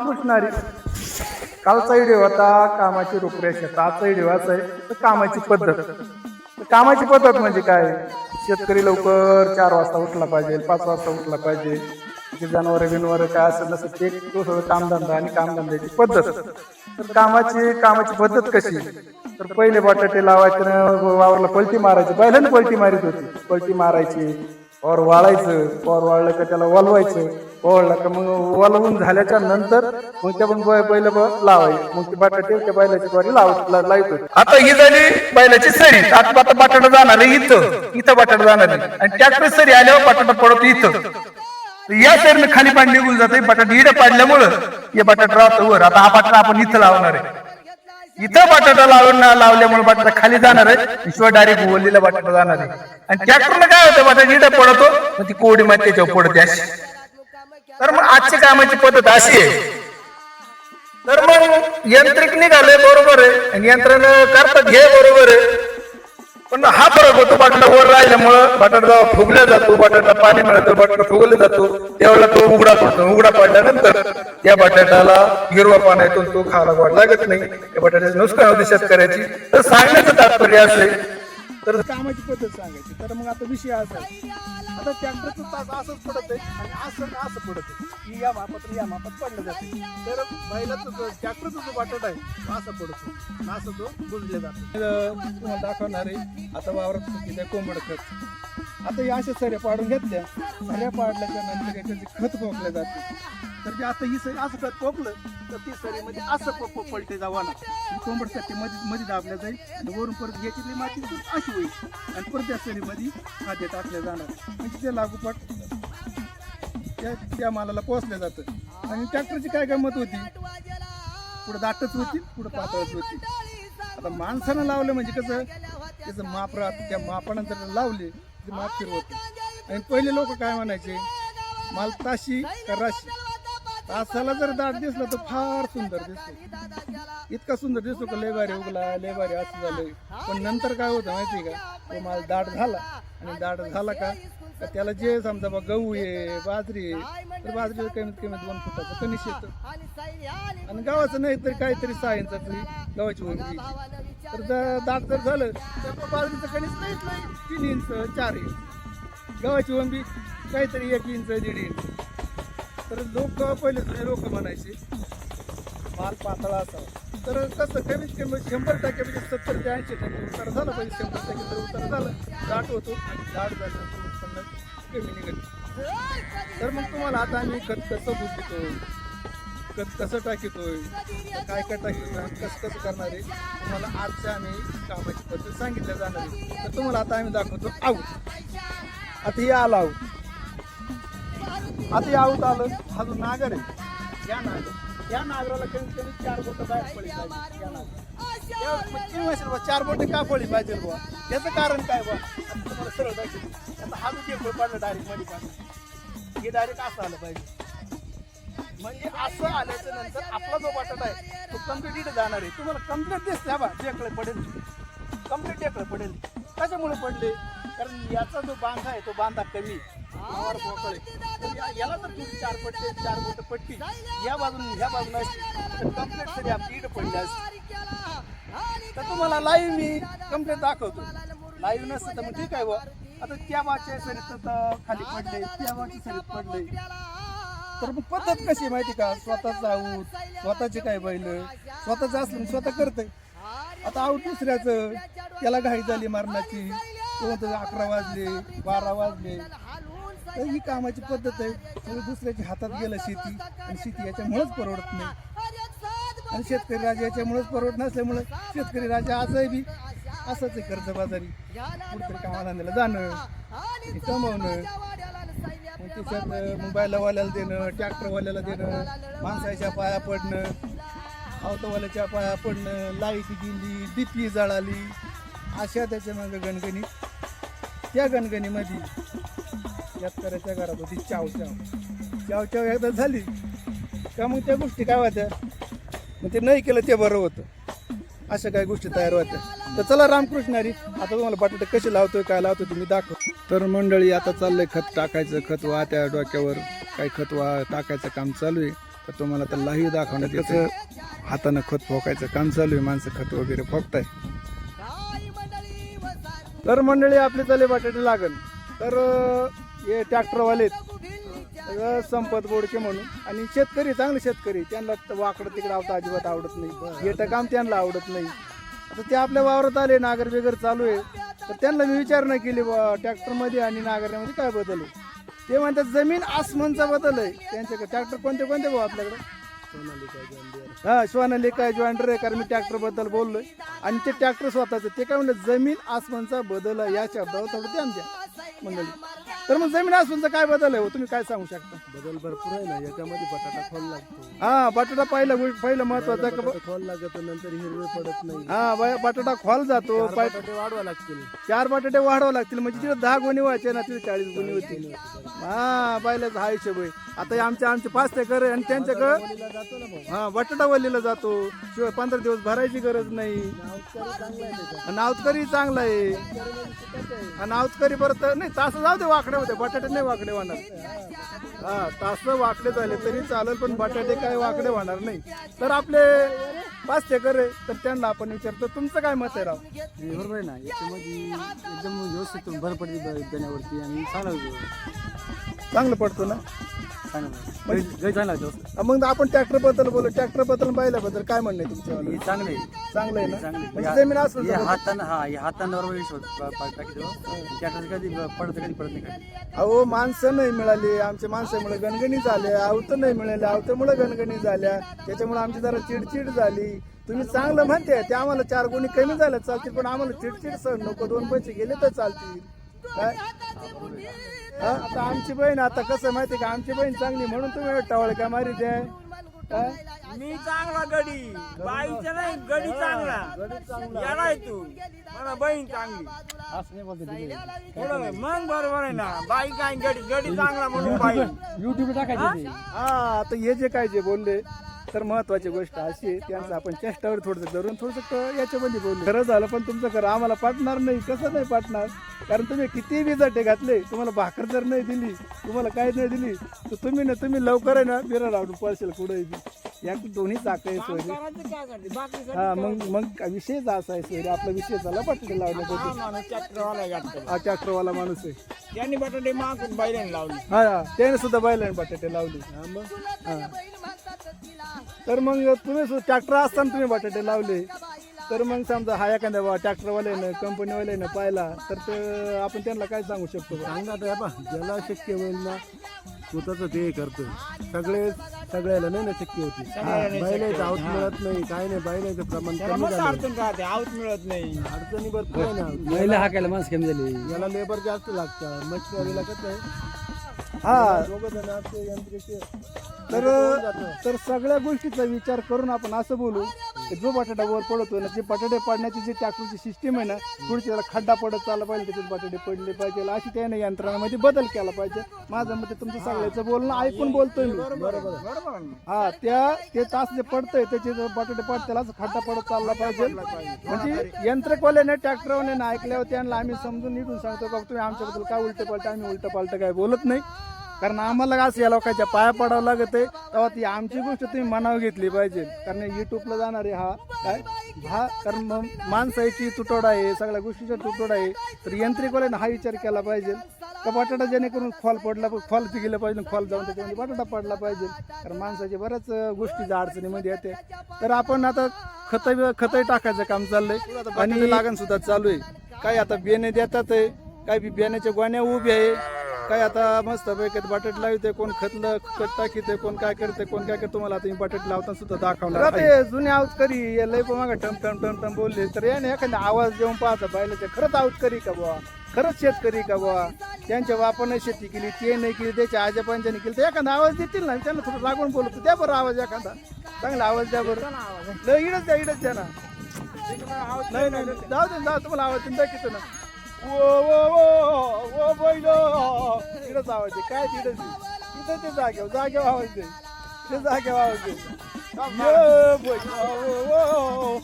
रामकृष्णारी कालचा व्हिडिओ होता कामाची रूपरेषा. आजचा व्हिडिओ असा आहे तर कामाची पद्धत. कामाची पद्धत म्हणजे काय? शेतकरी लवकर चार वाजता उठला पाहिजे पाच वाजता उठला पाहिजे. जे जनावर बिनवर काय असेल नसेल ते सगळं कामधंदा आणि कामधंद्याची पद्धत. तर कामाची कामाची पद्धत कशी? तर पहिले बटाटे लावायचे वावरला पलटी मारायची. बैलाने पलटी मारित होती. पलटी मारायची और वाळायचं. और वाळलं का त्याला वलवायचं. ओळला का मग वलवून झाल्याच्यानंतर मग त्या पण पहिलं लावायची. मग ते बटाटे त्या बैलाची द्वारे लावत लावतो आता ही झाली बैलाची सरी आता आता बटाटा जाणार इथं. इथं बटाटा जाणार आणि ट्रॅक्टर सरी आल्यावर बटाटा पडतो इथं. या सरीने खाली पाणी निघून जाते बटाटा इडं पाडल्यामुळं हे बटाटा राहतो वर. आता हा बटाटा आपण इथं लावणार आहे. इथं बटाटा लावून लावल्यामुळे बटाटा खाली जाणार आहे. शिवाय डायरेक्ट ओलीला बटाटा जाणार आहे. आणि ट्रॅक्टरला काय होतं बटाटा इडं पडतो मग ती कोडी माती त्याच्यावर पडते अशी. तर मग आजची कामाची पद्धत अशी आहे. तर मग यांत्रिक निघाले बरोबर आहे. आणि यंत्रणं करतात घे बरोबर आहे. पण हा फरक होतो बटाटा वर राहिल्यामुळं बटाटा फुगला जातो बटाटा पाणी मिळतं बटाटा फुगला जातो त्यावेळेला तो उघडा पडतो. उघडा पडल्यानंतर त्या बटाट्याला हिरवा पाण्यातून तो खायला वाट लागत नाही. त्या बटाट्याचं नुकसान होते शेतकऱ्याची. तर सांगण्याचं तात्पर्य असेल तर कामाची पद्धत सांगायची. तर मग आता विषय असा आहे. आता ट्रॅक्टरचं तास असंच पडत आहे आणि असं असं पडत आहे. की या मापात या मापात पडलं जाते. तर बैलाचं जो जो बटाटा आहे तो असा पडतो. आणि असं तो बुजले जातो. तुम्हाला दाखवणार आहे. आता वावरात किती कोंबड खत. आता या अशा सऱ्या पाडून घेतल्या. सऱ्या पाडल्याच्या नंतर याच्याचे खत पोकले जाते तर ते आता ही सरी असं खत तर ती सरीमध्ये असं प- पलटे जावा ना कोंबडसाठी मध्ये मध्ये दाबल्या जाईल आणि वरून परत याची माती अशी होईल. आणि परत त्या सरीमध्ये खाद्य टाकल्या जाणार. म्हणजे ते लागोपाठ त्या त्या मालाला पोचलं जातं. आणि ट्रॅक्टरची काय गंमत होती? पुढे दाटच होती पुढे पातळच होती. आता माणसानं लावलं म्हणजे कसं? त्याचं माप राहत त्या मापानंतर लावले ते माप फिरवत. आणि पहिले लोक काय म्हणायचे? माल ताशी राशी? असाला जर दाट दिसला तर फार सुंदर दिसतो. इतका सुंदर दिसतो का लय भारी उगला लय भारी असं झालं पण नंतर काय होतं माहिती का? तो माल दाट झाला. आणि दाट झाला का? त्याला जे समजा बा गहू आहे बाजरी आहे तर बाजरी कमीत कमी दोन फुटाचं कनिश येतं आणि गावाचं नाही तर काहीतरी सहा इंचाची गव्हाची वंगी तर दा- दाट जर झालं तर बाजरीचं कणीस नाहीच नाही. तीन इंच चार इंच. गव्हाची वंबी काहीतरी एक इंच दीड इंच. तर लोक पहिले जुने लोक म्हणायचे माल पातळा असावा. तर कसं कमीत कमी शंभर टक्के म्हणजे सत्तर ते ऐंशी टक्के उतार झाला पाहिजे. शंभर टक्के तर उतार झालं. दाट होतो आणि दाट झाल्यानंतर उत्पन्न कमी निघत तर मग तुम्हाला आता आम्ही खत कसं बुजतो खत कसं टाकितोय? काय काय टाकितो कसं कसं करणार आहे? तुम्हाला आजच्या आम्ही कामाची पद्धत सांगितल्या जाणार आहे. तर तुम्हाला आता आम्ही दाखवतो आऊत आता हे आलं आऊत आता यावत आलं. हा जो नागर आहे. या नागर. या नागराला कमीत कमी चार बोट बाहेर पडली पाहिजे. या नागर चार बोटं का पडली पाहिजे बुवा? याचं कारण काय बुवा? तुम्हाला सरळ दाखवतो. आता हा जो टेकड पडला डायरेक्टमध्ये पाडलं हे डायरेक्ट असं आलं पाहिजे. म्हणजे असं आल्याच्यानंतर आपला जो बटाटा आहे तो कंप्लीट जाणार आहे. तुम्हाला कंप्लीट दिसते बा टेकडे पडेल कंप्लीट टेकडे पडेल कशामुळे पडले? कारण याचा जो बांधा आहे तो बांधा कमी वर पोकळ. तर याला जर तुम्ही चार पट्टे चार बोट पट्टी. या बाजून ह्या तर कंप्लीट सरी आपली इथं पडली असती तर तुम्हाला लाईव्ह मी कंप्लीट दाखवतो. लाईव्ह नसतं तर मग ठीक आहे बुवा आता त्या बाच्या सरीत तर खाली पडले त्या बाच्या सरीत पडले तर मग पद्धत कशी माहिती का? स्वतःच आऊत स्वतःचे काय बैल? स्वतःच असलं स्वतः करतंय. आता आऊत दुसऱ्याचं. त्याला घाई झाली मारण्याची. तो म्हणतो अकरा वाजले? बारा वाजले? तर ही कामाची पद्धत आहे. सगळं दुसऱ्याच्या हातात गेलं शेती आणि शेती याच्यामुळेच परवडत नाही. आणि शेतकरी राजा याच्यामुळेच परवडत नसल्यामुळे शेतकरी राजा आजही बी असंच आहे कर्जबाजारी. कुठेतरी कामाला जाणं कमवणं त्याच्यात मोबाईलवाल्याला देणं ट्रॅक्टरवाल्याला देणं माणसाच्या पाया पडणं आवतवाल्याच्या पाया पडणं लाइट गेली डीपी जळाली अशा त्याच्यामागे गणगणी त्या गणगणीमध्ये शेतकऱ्याच्या घरात होती चाव चाव. चाव चाव एकदा झाली. का मग त्या गोष्टी काय होत्या? मग ते नाही केलं ते बरं होतं. अशा काही गोष्टी तयार होत्या. तर चला रामकृष्णारी आता तुम्हाला बटाटे कसे लावतोय काय लावतोय तुम्ही दाखव. तर मंडळी आता चाललंय खत टाकायचं खत वा त्या डोक्यावर. काही खत वा टाकायचं काम चालू आहे. तर तुम्हाला तर लाही दाखवण्यात येतं. हातानं खत फोकायचं काम चालू आहे. माणसं खत वगैरे फोकताय. तर मंडळी आपले चाले बटाटे लागल. तर हे ट्रॅक्टरवाले सगळं संपत बोडके म्हणून. आणि शेतकरी चांगले शेतकरी. त्यांना वाकडं तिकडं आवतं अजिबात आवडत नाही. येतं काम त्यांना आवडत नाही. आता ते आपल्या वावरात आले नागर बिगर चालू आहे. तर त्यांना मी विचारणा केली बा ट्रॅक्टरमध्ये आणि नागरण्यामध्ये काय बदल आहे. ते म्हणतात जमीन आसमानचा बदल आहे. त्यांच्याकडे ट्रॅक्टर कोणते कोणते भाऊ आपल्याकडे? हा सोनालिका जॉइंटर आहे कारण मी ट्रॅक्टरबद्दल बोललोय. आणि ते ट्रॅक्टर स्वतःच ते काय म्हणलं जमीन आसमानचा बदल आहे. या शब्दावर थोडं ध्यान द्या मंडळी. तर मग जमीन आसमानचा काय बदल आहे हो? तुम्ही काय सांगू शकता? बदल भरपूर आहे ना. याच्यामध्ये बटाटा खोल लागतो. हा बटाटा पहिलं गो- पहिलं महत्वाचं का ब- बटाटा खोल लागत नंतर हिरवे पडत नाही. हा ब- बटाटा खोल जातो चार बटाटे वाढवा लागतील. चार बटाटे वाढवावे लागतील. म्हणजे तिथे दहा गुणी व्हायचे ना तिथे चाळीस गुणी होतील हा पाहिल्याचा हा हिशोब आहे. आता आमच्या आमचे पाच ते कर आणि त्यांच्याकडं मुलीला जातो ना भाऊ. हा बटाटा वल्लीला जातो. शिवाय पंधरा दिवस भरायची गरज नाही. नावकरी चांगला आहे त्याचा आणि आवतकरी चांगला आहे. आणि आवतकरी परत नाही तास जाऊ दे वाकडे होते बटाटे नाही वाकडे होणार हा तास वाकडे झाले तरी चालेल पण बटाटे काय वाकडे होणार नाही. तर आपले पाच एकर आहे तर त्यांना आपण विचारतो तुमचं काय मत आहे राव? बरोबर आहे ना याच्यामध्ये एकदम व्यवस्थित भर पडते ब- देण्यावरती आणि चांगला चांगलं पडतो ना? चांगला मग आपण ट्रॅक्टरबद्दल बोलू. ट्रॅक्टरबद्दल पाहिल्याबद्दल काय म्हणणं आहे तुमचं हे चांगलं आहे. चांगलं आहे ना? चांगलं म्हणजे. जमीन असं हे हातानं हा हे त्याच्यात कधी पडत कधी पडत नाही. काय अहो माणसं नाही मिळाली. आमच्या माणसामुळे गणगणी झाल्या. आवत नाही मिळाले आवतामुळे गणगणी झाल्या. त्याच्यामुळे आमची जरा चिडचिड झाली. तुम्ही चांगलं म्हणते ते आम्हाला चार गुणी कमी झाल्या चालतील. पण आम्हाला चिडचिड सहन नको. दोन पैसे गेले तर चालतील. काय? हा? आता आमची बहीण आता कसं माहिती का? आमची बहीण चांगली म्हणून तुम्ही टवळ का मारी द्या काय मी चांगला गडी. बाईचा नाही गडी चांगला. याला आहे तू. मला बहीण चांगली. असं नाही बोलतो तिथे. थोडं मग बरोबर आहे ना. बाई काय गडी गडी चांगला म्हणून बाई. युट्यूब टाकायचे ते. हा आता हे जे काय जे बोलले तर महत्वाची गोष्ट अशी आहे त्यांचं आपण चेष्टावर थोडंसं धरून थोडंसं याच्यामध्ये बोललो खरं झालं पण तुमचं खरं आम्हाला पाठणार नाही. कसं नाही पाठणार कारण तुम्ही किती विजाटे घातले तुम्हाला भाकर जर नाही दिली तुम्हाला काही नाही दिली तर तुम्ही ना तुम्ही लवकर आहे ना बिरा लावून पळशील कुठे या दोन्ही चाक आहे सोयरी काय हा मग मग विषयच असा आहे सोयरी आपला विषय झाला ट्रॅक्टरवाला जास्त हा ट्रॅक्टरवाला माणूस आहे. त्यांनी बटाटे मागून बैलांनी लावली. हा हा, त्याने सुद्धा बैलाने बटाटे लावली. हा. तर मग तुम्ही ट्रॅक्टर असताना तुम्ही बटाटे लावले. तर मग समजा हा एखाद्या बा ट्रॅक्टरवाल्यानं कंपनीवाल्यानं पाहिला तर ते आपण त्यांना काय सांगू शकतो? सांगा आता बा ज्याला शक्य होईल ना स्वतःच ते करतो सगळे सगळ्याला नाही ना शक्य होती. बैलाचं आऊत मिळत नाही काय नाही बैलाचं प्रमाण कमी झालं अडचण राहते आऊत मिळत नाही. अडचणी भरपूर आहे ना. महिला हाकायला माणसं कमी झाली. याला लेबर जास्त लागतं. मशिनरीला कसं आहे? हा. दोघं जण असते यंत्रिके तर तर सगळ्या गोष्टीचा विचार करून आपण असं बोलू की जो बटाटा वर पडतो ना जे बटाटे पडण्याची जी ट्रॅक्टरची सिस्टीम आहे ना पुढची त्याला खड्डा पडत चालला पाहिजे त्याच्यात बटाटे पडले पाहिजे. अशी त्याने यंत्रणामध्ये बदल केला पाहिजे. माझं मते तुमचं सगळ्याचं बोलणं ऐकून बोलतोय मी. बरोबर हा त्या ते तास जे पडतंय त्याचे बटाटे पडत त्याला खड्डा पडत चालला पाहिजे. म्हणजे यंत्रकवाल्याने ट्रॅक्टरवाल्याने ऐकल्यावर त्यांना आम्ही समजून नीटून सांगतो का तुम्ही आमच्याबद्दल काय उलट पालट आम्ही उलट पालट काय बोलत नाही. कारण आम्हाला असं या लोकांच्या पाया पडावं लागत आहे? तेव्हा ती आमची गोष्ट तुम्ही मनावर घेतली पाहिजे. कारण युट्यूबला जाणार आहे हा काय? हा कारण मग माणसाची तुटवडा आहे सगळ्या गोष्टीचा तुटवडा आहे. तर यंत्रिकवाल्याने हा विचार केला पाहिजे. का बटाटा जेणेकरून खोल पडला खोल गेलं पाहिजे खोल जाऊन त्याच्यामध्ये बटाटा पडला पाहिजे. कारण माणसाच्या बऱ्याच गोष्टी अडचणीमध्ये येते. तर आपण आता खत खतही टाकायचं काम चाललंय. आणि लागण सुद्धा चालू आहे. काही आता बियाणे देतात आहे काही बी बियाण्याच्या गोण्या उभ्या आहे. काय आता मस्त पैकी बटाट लावते कोण खतलं खत टाकीते कोण काय करते कोण काय करते तुम्हाला आता मी बटाट लावताना सुद्धा दाखवणार ते जुने आवाज करी लय पण मागा टम टम टम टम बोलले. तर याने एखादा आवाज देऊन पाहता पाहिलं ते खरंच आवाज करी का बुवा? खरंच शेतकरी का बुवा? त्यांच्या बापाने शेती केली ते नाही केली त्याच्या आजा पंचाने केली तर एखादा आवाज देतील ना त्यांना थोडं लागून बोलतो. द्या बरं आवाज एखादा. चांगला आवाज द्या बरं. लय इडच द्या इडच द्या ना. नाही नाही नाही. जाऊ दे जाऊ तुम्हाला आवाज देऊन दाखवतो ना. ओ ओ ओ ओ बैल. तिथंच आवाज दे काय तिथं? तिथं ते जागेवर जागेवर आवाज दे. ते जागेवर आवाज दे. ये बैल, ओ, ओ, ओ.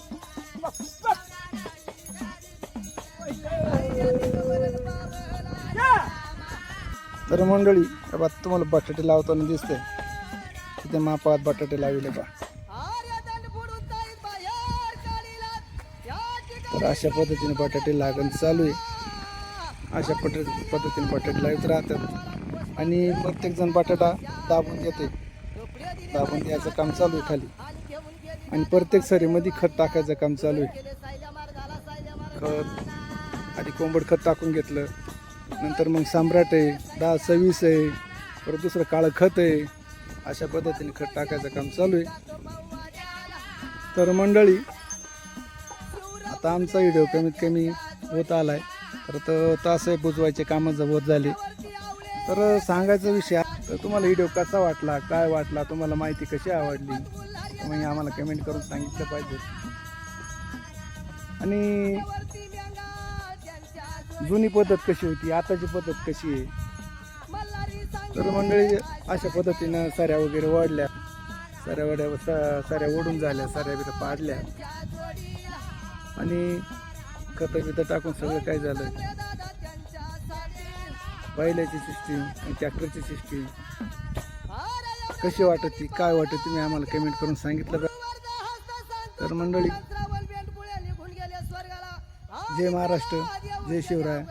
तर मंडळी बघा, तुम्हाला बटाटे लावताना दिसते किती मापात बटाटे लावले बा तर अशा पद्धतीने बटाटे लागण चालू आहे. अशा पट पद्धतीने बटाटे लावत राहतात. आणि प्रत्येकजण बटाटा दाबून देते दाबून द्यायचं काम चालू आहे खाली. आणि प्रत्येक सरीमध्ये खत टाकायचं काम चालू आहे. खत आधी कोंबड खत टाकून घेतलं. नंतर मग सम्राट आहे दहा सव्वीस आहे परत दुसरं काळं खत आहे. अशा पद्धतीने खत टाकायचं काम चालू आहे. तर मंडळी आता आमचा व्हिडिओ कमीत कमी होत आला आहे तर तास बुजवायचे कामं जवळ झाले. तर सांगायचा विषय तर तुम्हाला व्हिडिओ कसा वाटला? काय वाटला? तुम्हाला माहिती कशी आवडली? तुम्ही आम्हाला कमेंट करून सांगितलं पाहिजे. आणि जुनी पद्धत कशी होती? आताची पद्धत कशी आहे? तर मंडळी अशा पद्धतीनं साऱ्या वगैरे वाढल्या. साऱ्या वड्या सा- साऱ्या ओढून झाल्या साऱ्या बिऱ्या पाडल्या. आणि खतं बितं टाकून सगळं काय झालं बैलाची सिस्टीम आणि ट्रॅक्टरची सिस्टीम. कशी वाटत ती? काय वाटत? तुम्ही आम्हाला कमेंट करून सांगितलं तर मंडळी जय महाराष्ट्र जय शिवराय.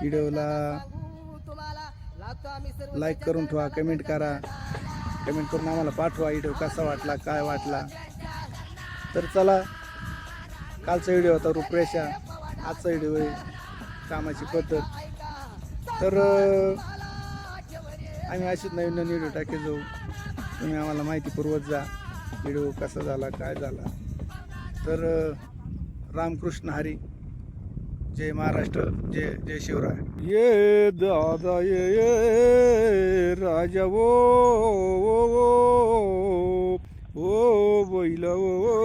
व्हिडिओला लाईक करून ठेवा कमेंट करा. कमेंट करून आम्हाला पाठवा व्हिडिओ कसा वाटला काय वाटला. तर चला कालचा व्हिडिओ होता रूपरेषा आजचा व्हिडिओ आहे कामाची पद्धत. तर आम्ही अशीच नवीन नवीन व्हिडिओ टाके जाऊ. तुम्ही आम्हाला माहिती पुरवत जा. व्हिडिओ कसा झाला काय झाला. तर रामकृष्ण हरी. जय महाराष्ट्र जय जय शिवराय. ये दादा ये ये राजा वो ओ, ओ, ओ बैला ओ.